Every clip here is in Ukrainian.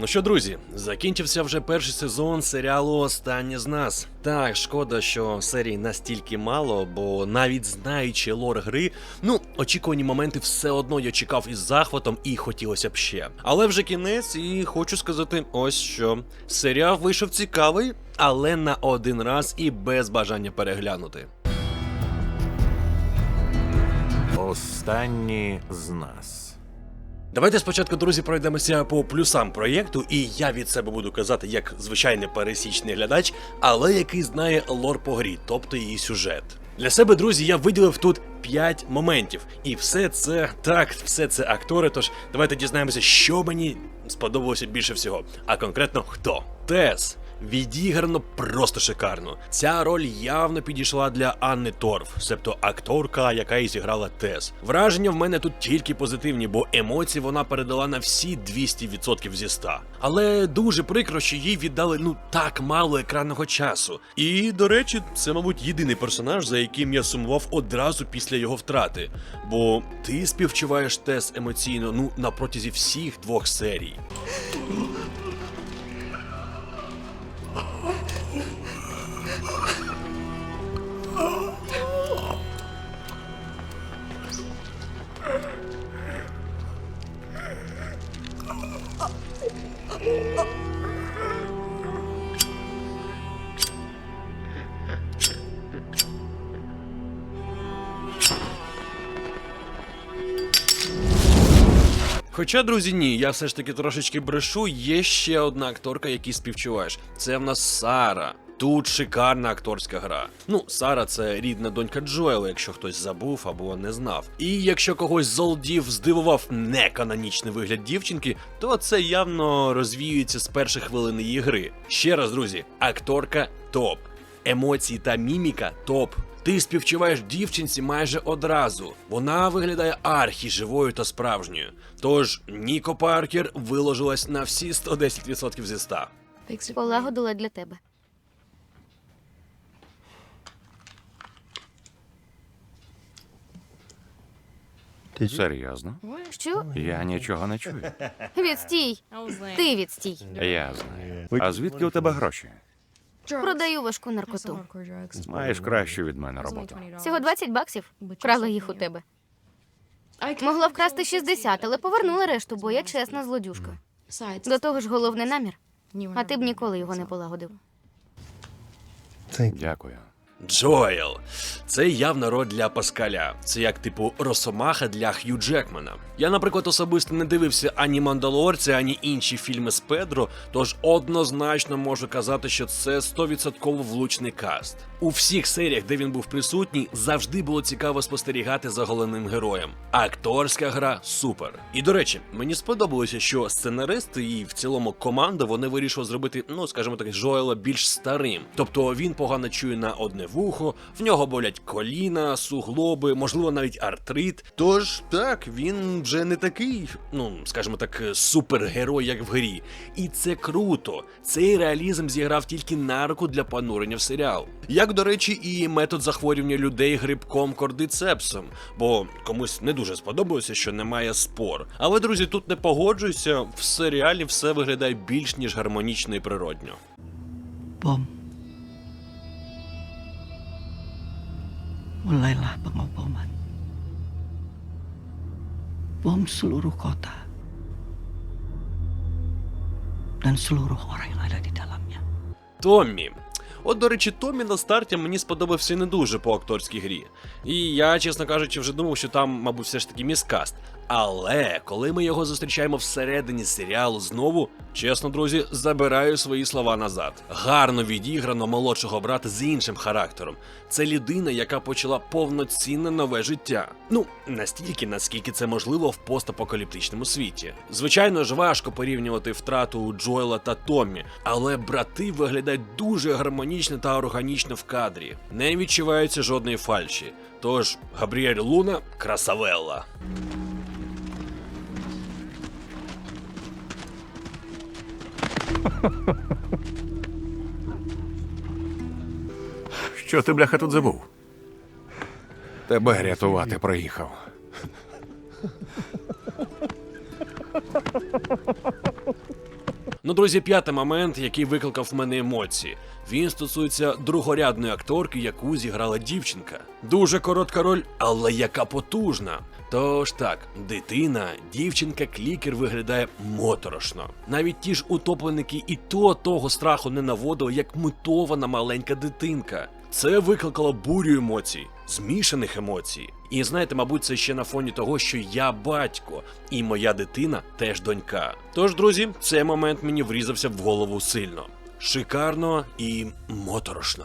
Ну що, друзі, закінчився вже перший сезон серіалу Останнє з нас. Так, шкода, що серій настільки мало, бо навіть знаючи лор гри, ну, очікувані моменти все одно я чекав із захватом і хотілося б ще. Але вже кінець, і хочу сказати ось що. Серіал вийшов цікавий, але на один раз і без бажання переглянути. Останні з нас. Давайте спочатку, друзі, пройдемося по плюсам проєкту, і я від себе буду казати як звичайний пересічний глядач, але який знає лор по грі, тобто її сюжет. Для себе, друзі, я виділив тут 5 моментів, і все це так, все це актори. Тож давайте дізнаємося, що мені сподобалося більше всього, а конкретно хто. Тес. Відіграно просто шикарно. Ця роль явно підійшла для Анни Торф, себто акторка, яка і зіграла Тес. Враження в мене тут тільки позитивні, бо емоції вона передала на всі 200% зі 100. Але дуже прикро, що їй віддали ну так мало екранного часу. І до речі, це, мабуть, єдиний персонаж, за яким я сумував одразу після його втрати. Бо ти співчуваєш Тес емоційно ну на протязі всіх двох серій. Хоча, друзі, ні, я все ж таки трошечки брешу. Є ще одна акторка, якій співчуваєш. Це в нас Сара. Тут шикарна акторська гра. Ну, Сара це рідна донька Джоела, якщо хтось забув або не знав. І якщо когось з олдів здивував неканонічний вигляд дівчинки, то це явно розвіюється з перших хвилин її гри. Ще раз, друзі, акторка топ. Емоції та міміка топ. Ти співчуваєш дівчинці майже одразу. Вона виглядає архі живою та справжньою. Тож Ніко Паркер виложилась на всі 110% зі 100. Полагодила для тебе. Серйозно? Що? Я нічого не чую. Відстій. Ти відстій. Я знаю. А звідки у тебе гроші? Продаю важку наркоту. Маєш кращу від мене роботу. Всього 20 баксів. Крала їх у тебе. Могла вкрасти 60, але повернула решту, бо я чесна злодюжка. До того ж, головний намір. А ти б ніколи його не полагодив. Дякую. Джоел. Це явна роль для Паскаля. Це як типу Росомаха для Х'ю Джекмана. Я, наприклад, особисто не дивився ані Мандалорця, ані інші фільми з Педро, тож однозначно можу казати, що це 100% влучний каст. У всіх серіях, де він був присутній, завжди було цікаво спостерігати за головним героєм. Акторська гра супер. І до речі, мені сподобалося, що сценаристи і в цілому команда вони вирішили зробити, ну скажімо так, Джоела більш старим. Тобто він погано чує на одне вухо, в нього болять коліна, суглоби, можливо, навіть артрит. Тож так, він вже не такий, ну скажімо так, супергерой, як в грі. І це круто. Цей реалізм зіграв тільки на руку для понурення в серіал. Як, до речі, і метод захворювання людей грибком кордицепсом, бо комусь не дуже сподобалося, що немає спор. Але друзі, тут не погоджуюся, в серіалі все виглядає більш ніж гармонічно і природньо. Bom. Mulailah pengoboman. Bom seluruh kota. Dan seluruh orang yang ada di dalamnya. Томмі. От, до речі, Томмі на старті мені сподобався не дуже по акторській грі. І я, чесно кажучи, вже думав, що там, мабуть, все ж таки міскаст. Але коли ми його зустрічаємо всередині серіалу знову, чесно, друзі, забираю свої слова назад. Гарно відіграно молодшого брата з іншим характером. Це людина, яка почала повноцінне нове життя. Ну, настільки, наскільки це можливо в постапокаліптичному світі. Звичайно ж, важко порівнювати втрату Джоела та Томмі, але брати виглядають дуже гармонічно та органічно в кадрі. Не відчувається жодної фальші. Тож Габріель Луна красавелла. Що ти, бляха, тут забув? Тебе рятувати приїхав. Ну, друзі, п'ятий момент, який викликав в мене емоції. Він стосується другорядної акторки, яку зіграла дівчинка. Дуже коротка роль, але яка потужна. Тож так, дитина, дівчинка клікер виглядає моторошно. Навіть ті ж утопленики і то того страху не наводили, як мутована маленька дитинка. Це викликало бурю емоцій, змішаних емоцій. І знаєте, мабуть, це ще на фоні того, що я батько, і моя дитина теж донька. Тож, друзі, цей момент мені врізався в голову сильно. Шикарно і моторошно.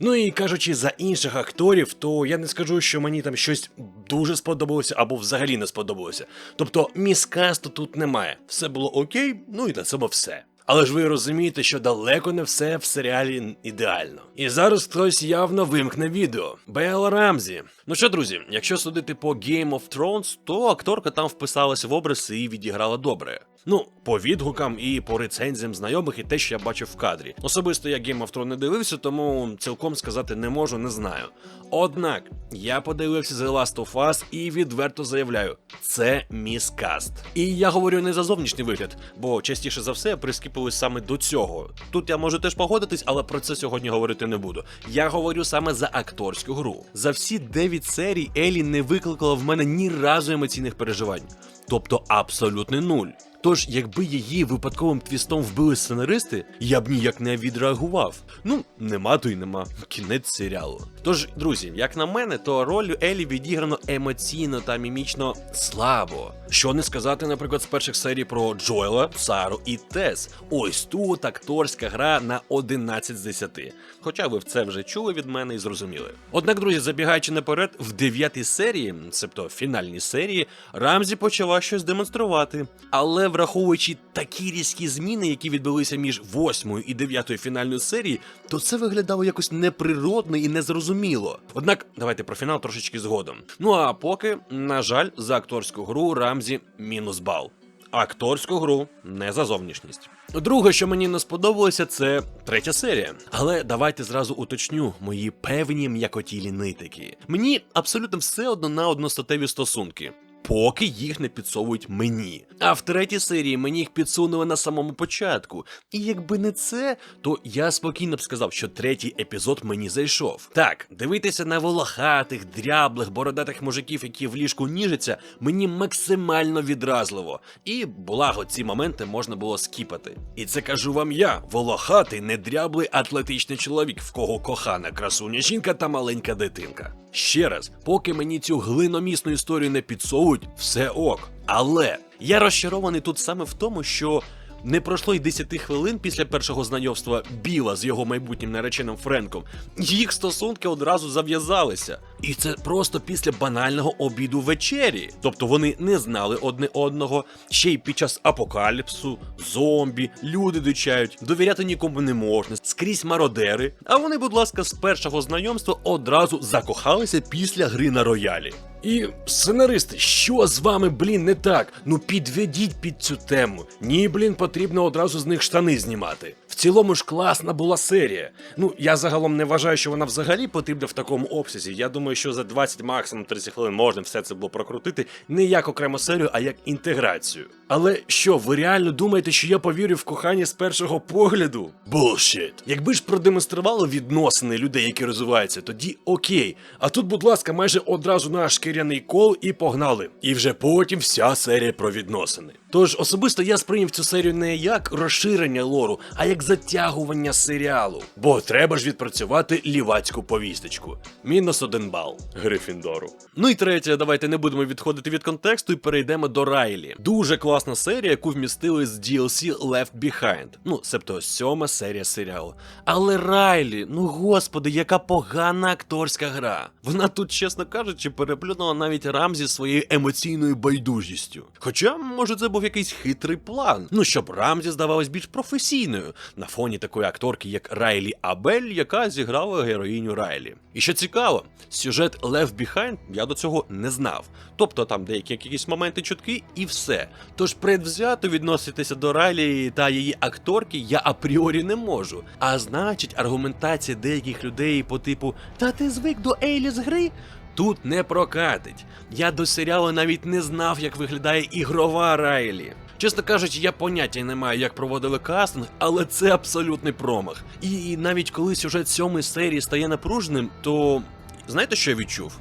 Ну і кажучи за інших акторів, то я не скажу, що мені там щось дуже сподобалося або взагалі не сподобалося. Тобто міскасту тут немає. Все було окей, ну і на цьому все. Але ж ви розумієте, що далеко не все в серіалі ідеально. І зараз хтось явно вимкне відео. Белла Рамзі. Ну що, друзі, якщо судити по Game of Thrones, то акторка там вписалася в образ і відіграла добре. Ну, по відгукам і по рецензіям знайомих, і те, що я бачив в кадрі. Особисто я Game of Thrones не дивився, тому цілком сказати не можу, не знаю. Однак я подивився The Last of Us і відверто заявляю, це міскаст. І я говорю не за зовнішній вигляд, бо частіше за все прискіпились саме до цього. Тут я можу теж погодитись, але про це сьогодні говорити не буду. Я говорю саме за акторську гру. За всі 9 серій Елі не викликала в мене ні разу емоційних переживань. Тобто абсолютний нуль. Тож, якби її випадковим твістом вбили сценаристи, я б ніяк не відреагував. Ну, нема то й нема. Кінець серіалу. Тож, друзі, як на мене, то роль Елі відіграно емоційно та мімічно слабо. Що не сказати, наприклад, з перших серій про Джоела, Сару і Тес. Ось тут акторська гра на 11 з 10. Хоча ви в це вже чули від мене і зрозуміли. Однак, друзі, забігаючи наперед, в дев'ятій серії, себто фінальній серії, Рамзі почала щось демонструвати. Але враховуючи такі різкі зміни, які відбулися між восьмою і дев'ятою фінальною серії, то це виглядало якось неприродно і незрозуміло. Однак, давайте про фінал трошечки згодом. Ну а поки, на жаль, за акторську гру Рамзі мінус бал. Акторську гру не за зовнішність. Друге, що мені не сподобалося, це третя серія. Але давайте зразу уточню мої певні м'якотілі нитики. Мені абсолютно все одно на одностатеві стосунки. Поки їх не підсовують мені. А в третій серії мені їх підсунули на самому початку. І якби не це, то я спокійно б сказав, що третій епізод мені зайшов. Так, дивитися на волохатих, дряблих, бородатих мужиків, які в ліжку ніжаться, мені максимально відразливо. І благо ці моменти можна було скіпати. І це кажу вам я, волохатий, недряблий атлетичний чоловік, в кого кохана красуня жінка та маленька дитинка. Ще раз, поки мені цю глиномісну історію не підсовують, все ок. Але я розчарований тут саме в тому, що не пройшло й 10 хвилин після першого знайомства Біла з його майбутнім нареченим Френком. Їх стосунки одразу зав'язалися. І це просто після банального обіду вечері. Тобто вони не знали одне одного, ще й під час апокаліпсу, зомбі, люди дичають, довіряти нікому не можна, скрізь мародери. А вони, будь ласка, з першого знайомства одразу закохалися після гри на роялі. І сценаристи, що з вами, блін, не так? Ну підведіть під цю тему. Ні, блін, потрібно одразу з них штани знімати. Цілому ж класна була серія. Ну, я загалом не вважаю, що вона взагалі потрібна в такому обсязі. Я думаю, що за 20 максимум 30 хвилин можна все це було прокрутити не як окрему серію, а як інтеграцію. Але що, ви реально думаєте, що я повірю в кохання з першого погляду? Булшіт. Якби ж продемонстрували відносини людей, які розвиваються, тоді окей. А тут, будь ласка, майже одразу наш шкіряний кол і погнали. І вже потім вся серія про відносини. Тож особисто я сприйняв цю серію не як розширення лору, а як затягування серіалу. Бо треба ж відпрацювати лівацьку повісточку. Мінус один бал Грифіндору. Ну і третє, давайте не будемо відходити від контексту і перейдемо до Райлі. Дуже класна серія, яку вмістили з DLC Left Behind. Ну, себто сьома серія серіалу. Але Райлі, ну господи, яка погана акторська гра. Вона тут, чесно кажучи, переплюнула навіть Рамзі своєю емоційною байдужістю. Хоча, може, це був був якийсь хитрий план. Ну щоб Рамзі здавалась більш професійною на фоні такої акторки, як Райлі Абель, яка зіграла героїню Райлі. І що цікаво, сюжет Left Behind я до цього не знав. Тобто там деякі якісь моменти чутки і все. Тож предвзято відноситися до Райлі та її акторки я апріорі не можу. А значить, аргументація деяких людей по типу Та ти звик до Ейлі з гри? Тут не прокатить. Я до серіалу навіть не знав, як виглядає ігрова Райлі. Чесно кажучи, я поняття не маю, як проводили кастинг, але це абсолютний промах. І навіть коли сюжет сьомої серії стає напруженим, то знаєте, що я відчув?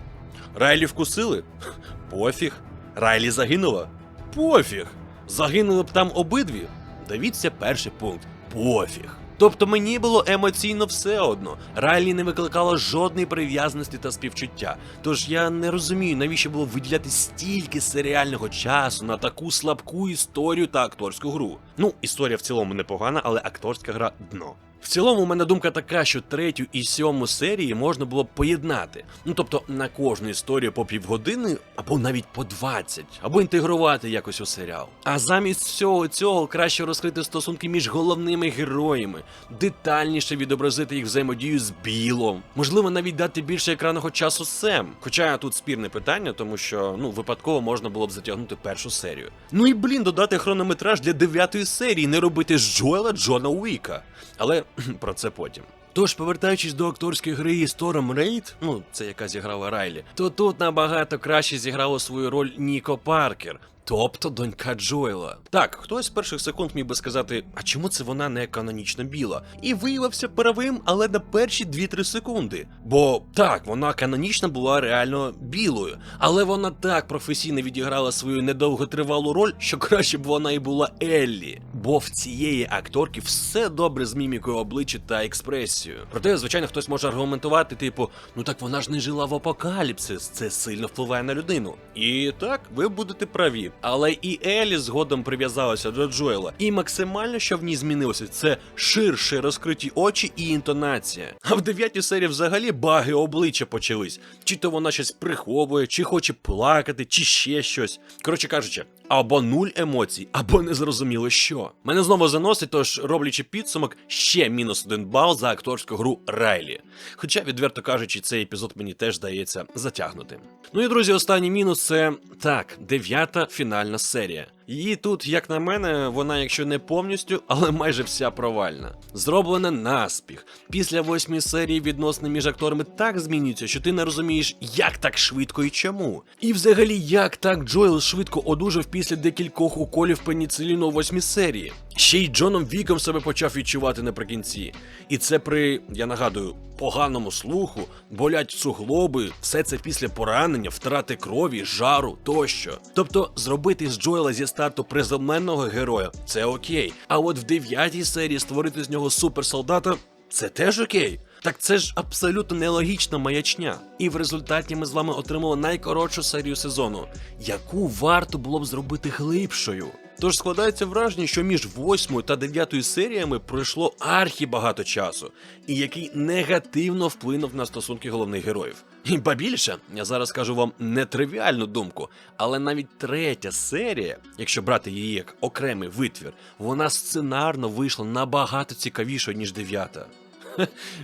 Райлі вкусили? Пофіг. Райлі загинула? Пофіг. Загинули б там обидві? Дивіться перший пункт. Пофіг. Тобто мені було емоційно все одно. Райлі не викликала жодної прив'язаності та співчуття. Тож я не розумію, навіщо було виділяти стільки серіального часу на таку слабку історію та акторську гру. Ну, історія в цілому непогана, але акторська гра дно. В цілому, у мене думка така, що третю і сьому серії можна було б поєднати. Ну тобто на кожну історію по півгодини, або навіть по 20, або інтегрувати якось у серіал. А замість всього цього краще розкрити стосунки між головними героями, детальніше відобразити їх взаємодію з Білом, можливо, навіть дати більше екранного часу Сем. Хоча тут спірне питання, тому що ну випадково можна було б затягнути першу серію. Ну і блін, додати хронометраж для дев'ятої серії, не робити з Джоела Джона Уіка. Але про це потім. Тож, повертаючись до акторської гри Тором Рейд, ну це яка зіграла Райлі, то тут набагато краще зіграло свою роль Ніко Паркер. Тобто донька Джоела. Так, хтось з перших секунд міг би сказати, а чому це вона не канонічно біла? І виявився правим, але на перші 2-3 секунди. Бо так, вона канонічно була реально білою, але вона так професійно відіграла свою недовготривалу роль, що краще б вона і була Еллі. Бо в цієї акторки все добре з мімікою обличчя та експресією. Проте, звичайно, хтось може аргументувати, типу, ну так вона ж не жила в апокаліпсис, це сильно впливає на людину. І так, ви будете праві. Але і Елі згодом прив'язалася до Джоела, і максимально, що в ній змінилося, це ширше розкриті очі і інтонація. А в дев'ятій серії взагалі баги обличчя почались. Чи то вона щось приховує, чи хоче плакати, чи ще щось. Коротше кажучи, або нуль емоцій, або незрозуміло що. Мене знову заносить, тож роблячи підсумок, ще мінус один бал за акторську гру Райлі. Хоча, відверто кажучи, цей епізод мені теж здається затягнутим. Ну і друзі, останній мінус це так, дев'ята фінальна серія. Її тут, як на мене, вона, якщо не повністю, але майже вся провальна. Зроблена наспіх. Після восьмої серії відносини між акторами так змінюються, що ти не розумієш, як так швидко і чому. І взагалі, як так Джоел швидко одужав після декількох уколів пеніциліну у восьмій серії. Ще й Джоном Віком себе почав відчувати наприкінці. І це при, я нагадую, поганому слуху, болять суглоби, все це після поранення, втрати крові, жару тощо. Тобто, зробити з Джоела зі старту приземленого героя це окей. А от в дев'ятій серії створити з нього суперсолдата це теж окей. Так це ж абсолютно нелогічна маячня. І в результаті ми з вами отримали найкоротшу серію сезону, яку варто було б зробити глибшою. Тож складається враження, що між восьмою та дев'ятою серіями пройшло архі багато часу, і який негативно вплинув на стосунки головних героїв. І ба більше, я зараз скажу вам нетривіальну думку, але навіть третя серія, якщо брати її як окремий витвір, вона сценарно вийшла набагато цікавішою, ніж дев'ята.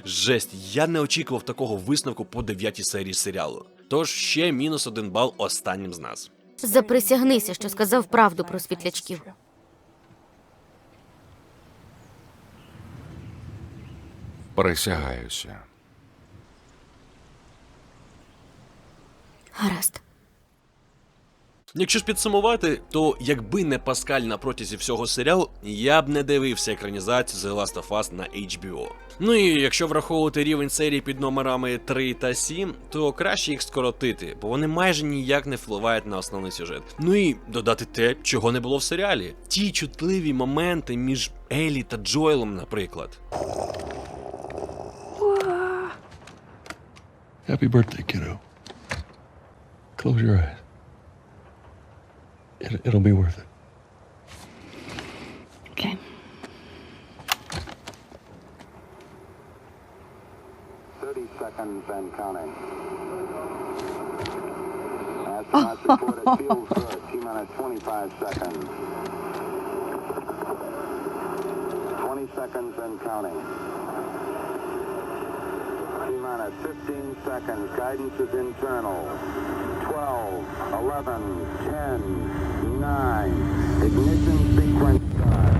Жесть, я не очікував такого висновку по дев'ятій серії серіалу. Тож ще мінус один бал останнім з нас. Заприсягнися, що сказав правду про світлячків. Присягаюся. Гаразд. Якщо ж підсумувати, то якби не Паскаль на протязі всього серіалу, я б не дивився екранізацію The Last of Us на HBO. Ну і якщо враховувати рівень серії під номерами 3 та 7, то краще їх скоротити, бо вони майже ніяк не впливають на основний сюжет. Ну і додати те, чого не було в серіалі. Ті чутливі моменти між Елі та Джоелом, наприклад. Happy birthday, kiddo. Close your eyes. It, it'll be worth it. Okay. Thirty seconds and counting. As Last report, it feels good. T-minus 25 seconds. 20 seconds and counting. T-minus 15 seconds. Guidance is internal. 12, 11, 10, 9. Ignition sequence start.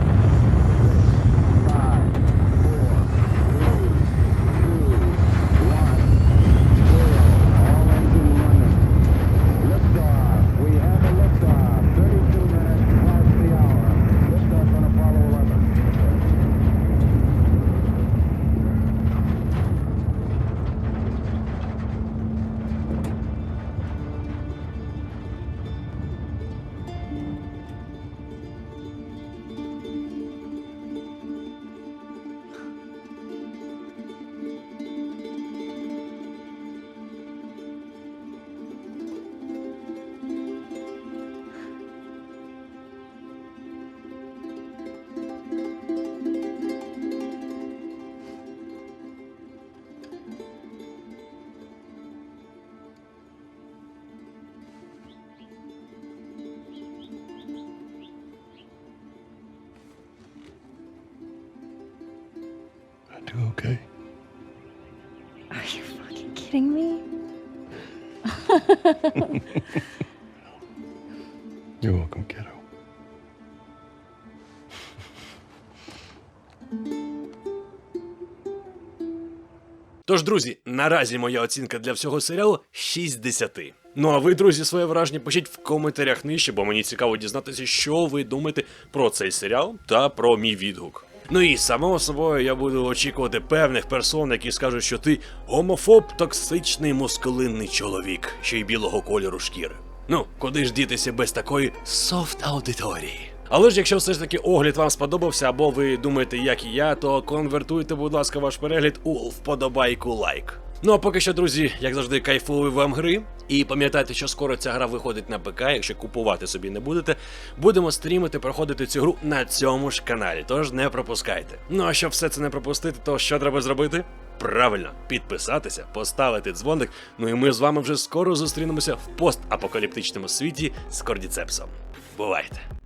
Kidding me? You're welcome, kiddo. Тож, друзі, наразі моя оцінка для всього серіалу 6 з 10. Ну а ви, друзі, своє враження пишіть в коментарях нижче, бо мені цікаво дізнатися, що ви думаєте про цей серіал та про мій відгук. Ну і само собою я буду очікувати певних персон, які скажуть, що ти гомофоб, токсичний мускулинний чоловік, ще й білого кольору шкіри. Ну, куди ж дітися без такої софт аудиторії? Але ж якщо все ж таки огляд вам сподобався, або ви думаєте, як і я, то конвертуйте, будь ласка, ваш перегляд у вподобайку лайк. Ну а поки що, друзі, як завжди, кайфової вам гри. І пам'ятайте, що скоро ця гра виходить на ПК, якщо купувати собі не будете, будемо стрімити, проходити цю гру на цьому ж каналі, тож не пропускайте. Ну а щоб все це не пропустити, то що треба зробити? Правильно, підписатися, поставити дзвоник. Ну і ми з вами вже скоро зустрінемося в постапокаліптичному світі з Кордіцепсом. Бувайте!